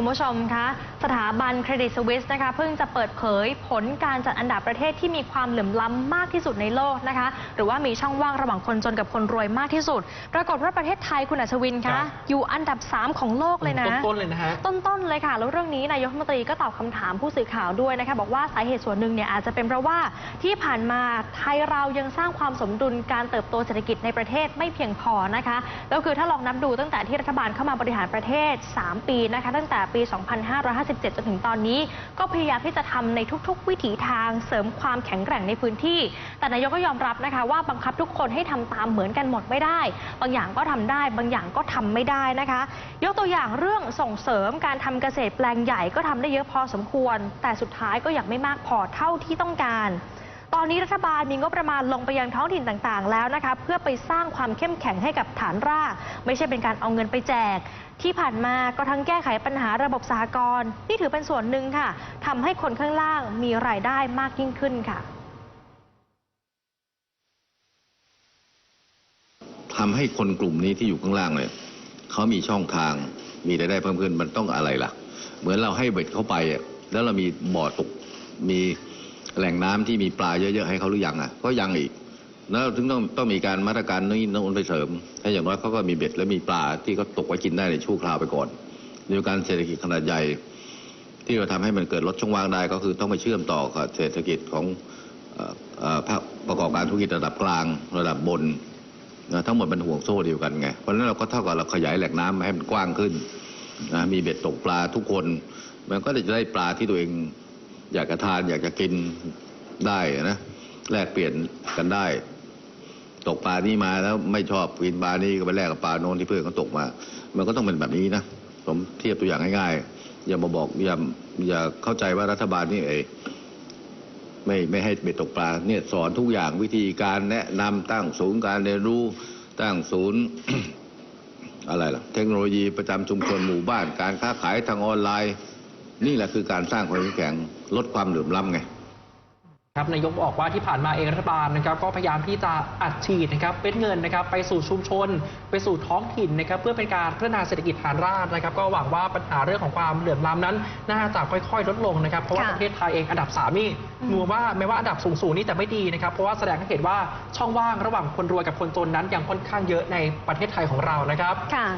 คุณผู้ชมคะสถาบันเครดิตสวิสนะคะเพิ่งจะเปิดเผยผลการจัดอันดับประเทศที่มีความเหลื่อมล้ำมากที่สุดในโลกนะคะหรือว่ามีช่องว่างระหว่างคนจนกับคนรวยมากที่สุด ปรากฏว่าประเทศไทยคุณอัชวินครัคะบอยู่อันดับ 3 ของโลกเลยนะต้นๆเลยนะฮะต้นๆเลยค่ะ แล้วเรื่องนี้นายกรัฐมนตรีก็ตอบคำถามผู้สื่อข่าวด้วยนะคะบอกว่าสาเหตุส่วนหนึ่งเนี่ยอาจจะเป็นเพราะว่าที่ผ่านมาไทยเรายังสร้างความสมดุลการเติบโตเศรษฐกิจในประเทศไม่เพียงพอนะคะแล้วคือถ้าลองนับดูตั้งแต่ที่รัฐบาลเข้ามาบริหารประเทศ 3 ปีนะคะตั้งแต่ปี 2557 จนถึงตอนนี้ ก็พยายามที่จะทำในทุก ๆ วิถีทางเสริมความแข็งแกร่งในพื้นที่ แต่นายกก็ยอมรับนะคะว่าบังคับทุกคนให้ทำตามเหมือนกันหมดไม่ได้ บางอย่างก็ทำได้ บางอย่างก็ทำไม่ได้นะคะ ยกตัวอย่างเรื่องส่งเสริมการทำเกษตรแปลงใหญ่ก็ทำได้เยอะพอสมควร แต่สุดท้ายก็ยังไม่มากพอเท่าที่ต้องการ อนนี้รัฐบาลมีงบประมาณลงไปยังท้องถิ่นต่างๆ แล้วนะคะเพื่อไปสร้างความเข้มแข็งให้กับฐานราก ไม่ใช่เป็นการเอาเงินไปแจก ที่ผ่านมาก็ทั้งแก้ไขปัญหาระบบสหกรณ์นี่ถือเป็นส่วนหนึ่งค่ะทำให้คนข้างล่างมีรายได้มากยิ่งขึ้นค่ะทำให้คนกลุ่มนี้ที่อยู่ข้างล่างเนี่ยเขามีช่องทางมีรายได้เพิ่มขึ้นมันต้องอะไรล่ะ เหมือนเราให้เบ็ดเข้าไปแล้วเรามีบ่อตกมี แหล่งน้ำที่มีปลาเยอะๆให้เขาหรือยังอะก็ยังอีกแล้วถึงต้องต้องมีการมาตรการนี้น้นไปเสริมให้อย่างน้อยเขาก็มีเบ็ดและมีปลาที่เขาตกไว้กินได้ในชั่วคราวไปก่อนในการเศรษฐกิจขนาดใหญ่ ที่เราทำให้มันเกิดลดช่องว่างได้ก็คือต้องไปเชื่อมต่อกับเศรษฐกิจของภาคประกอบการธุรกิจระดับกลางระดับบนนะทั้งหมดเป็นห่วงโซ่เดียวกันไงเพราะฉะนั้นเราก็เท่ากับเราขยายแหล่งน้ำให้มันกว้างขึ้นนะมีเบ็ดตกปลาทุกคน มันก็จะได้ปลาที่ตัวเอง อยากจะทานอยากจะกินได้นะแลกเปลี่ยนกันได้ ตกปลานี้มาแล้วไม่ชอบกินปลานี้ก็ไปแลกกับปลาโน้นที่เพื่อนเขาตกมา มันก็ต้องเป็นแบบนี้นะผมเทียบตัวอย่างง่ายๆอย่ามาบอกอย่าอย่าเข้าใจว่ารัฐบาลนี่เองไม่ไม่ให้เบ็ดตกปลาเนี่ยสอนทุกอย่างวิธีการแนะนำตั้งศูนย์การเรียนรู้ตั้งศูนย์อะไรล่ะ เทคโนโลยีประจำชุมชนหมู่บ้านการค้าขายทางออนไลน์ นี่แหละคือการสร้างความเข้มแข็งลดความเหลื่อมล้ำไงครับนายกบอกว่าที่ผ่านมาเองรัฐบาลนะครับก็พยายามที่จะอัดฉีดนะครับเป็นเงินนะครับไปสู่ชุมชน ไปสู่ท้องถิ่นนะครับเพื่อเป็นการพัฒนาเศรษฐกิจฐานรากนะครับ ก็หวังว่าปัญหาเรื่องของความเหลื่อมล้ำนั้น น่าจะค่อยๆ ลดลงนะครับเพราะว่าค่ะประเทศไทยเองอันดับ3นี่อืมมัวว่าแม้ว่าอันดับสูงๆนี่แต่ไม่ดีนะครับเพราะว่าแสดงให้เห็นว่าช่องว่างระหว่างคนรวยกับคนจนนั้นยังค่อนข้างเยอะในประเทศไทยของเรานะครับค่ะ